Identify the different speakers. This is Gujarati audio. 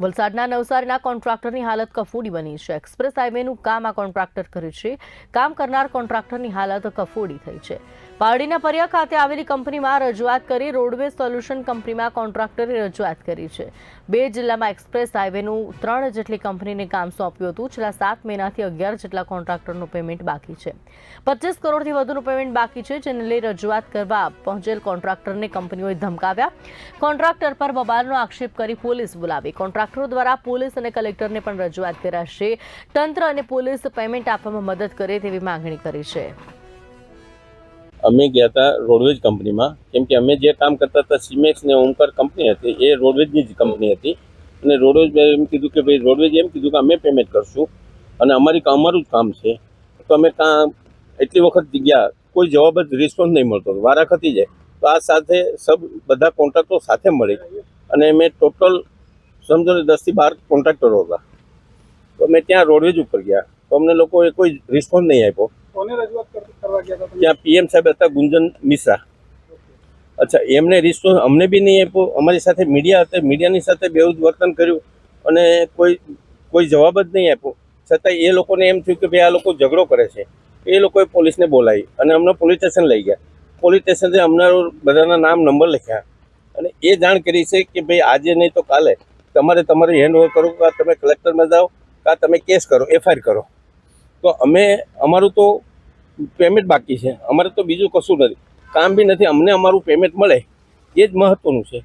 Speaker 1: વલસાડના નવસારીના કોન્ટ્રાક્ટરની હાલત કફોડી બની છે. એક્સપ્રેસ હાઈવેનું કામ આ કોન્ટ્રાક્ટર કર્યું છે. કામ કરનાર કોન્ટ્રાક્ટરની હાલત કફોડી થઈ છે. પારડીના પરિયા ખાતે આવેલી કંપનીમાં રજૂઆત કરી રોડવે સોલ્યુશન કંપનીમાં કોન્ટ્રાક્ટરે રજૂઆત કરી છે. બે જિલ્લામાં એક્સપ્રેસ હાઈવેનું ત્રણ જેટલી કંપનીને કામ સોંપ્યું હતું. છેલ્લા સાત મહિનાથી અગિયાર જેટલા કોન્ટ્રાક્ટરનું પેમેન્ટ બાકી છે. પચીસ કરોડથી વધુનું પેમેન્ટ બાકી છે, જેને લઈ રજૂઆત કરવા પહોંચેલ કોન્ટ્રાક્ટરને કંપનીઓએ ધમકાવ્યા. કોન્ટ્રાક્ટર પર બબાલનો આક્ષેપ કરી પોલીસ બોલાવી. કોન્ટ્રાક્ટરો દ્વારા પોલીસ અને કલેક્ટરને પણ રજૂઆત કરાશે. તંત્ર અને પોલીસ પેમેન્ટ આપવામાં મદદ કરે તેવી માંગણી કરી છે.
Speaker 2: અમે ગયા હતા રોડવેજ કંપનીમાં. કેમ કે અમે જે કામ કરતા હતા સિમેક્સ ને ઓમકાર કંપની હતી, એ રોડવેજની જ કંપની હતી. અને રોડવેજ એમ કીધું કે ભાઈ રોડવેજ એમ કીધું કે અમે પેમેન્ટ કરશું. અને અમારી અમારું જ કામ છે. તો અમે કાં, એટલી વખત ગયા કોઈ જવાબ જ રિસ્પોન્સ નહીં મળતો. હતો. વારા ખતી જાય. તો આ સાથે સબ બધા કોન્ટ્રાક્ટરો સાથે મળી. અને મેં ટોટલ સમજો ને દસથી બાર કોન્ટ્રાક્ટરો હતા. તો અમે ત્યાં રોડવેજ ઉપર ગયા. તો અમને લોકોએ કોઈ રિસ્પોન્સ નહીં આપ્યો.
Speaker 3: કોને રજૂઆત
Speaker 2: ત્યાં પીએમ સાહેબ હતા ગુંજન મિશ્રા. અચ્છા, એમને રિસ્પોન્સ અમને બી નહીં આપ્યો. અમારી સાથે મીડિયા હતા. મીડિયાની સાથે જ વર્તન કર્યું અને કોઈ કોઈ જવાબ જ નહીં આપ્યો. છતાં એ લોકોને એમ થયું કે ભાઈ આ લોકો ઝઘડો કરે છે. એ લોકોએ પોલીસને બોલાવી અને અમને પોલીસ સ્ટેશન લઈ ગયા. પોલીસ સ્ટેશને અમને બધાના નામ, નંબર લખ્યા. અને એ જાણ કરી છે કે ભાઈ આજે નહીં તો કાલે તમારે તમારે હેન્ડઓવર કરો કાં તમે કલેક્ટરમાં જાઓ કાં તમે કેસ કરો એફઆઈઆર કરો. તો અમે, અમારું તો પેમેન્ટ બાકી છે. અમારે તો બીજું કશું નથી. કામ બી નથી. અમને અમારું પેમેન્ટ મળે. એ જ મહત્ત્વનું છે.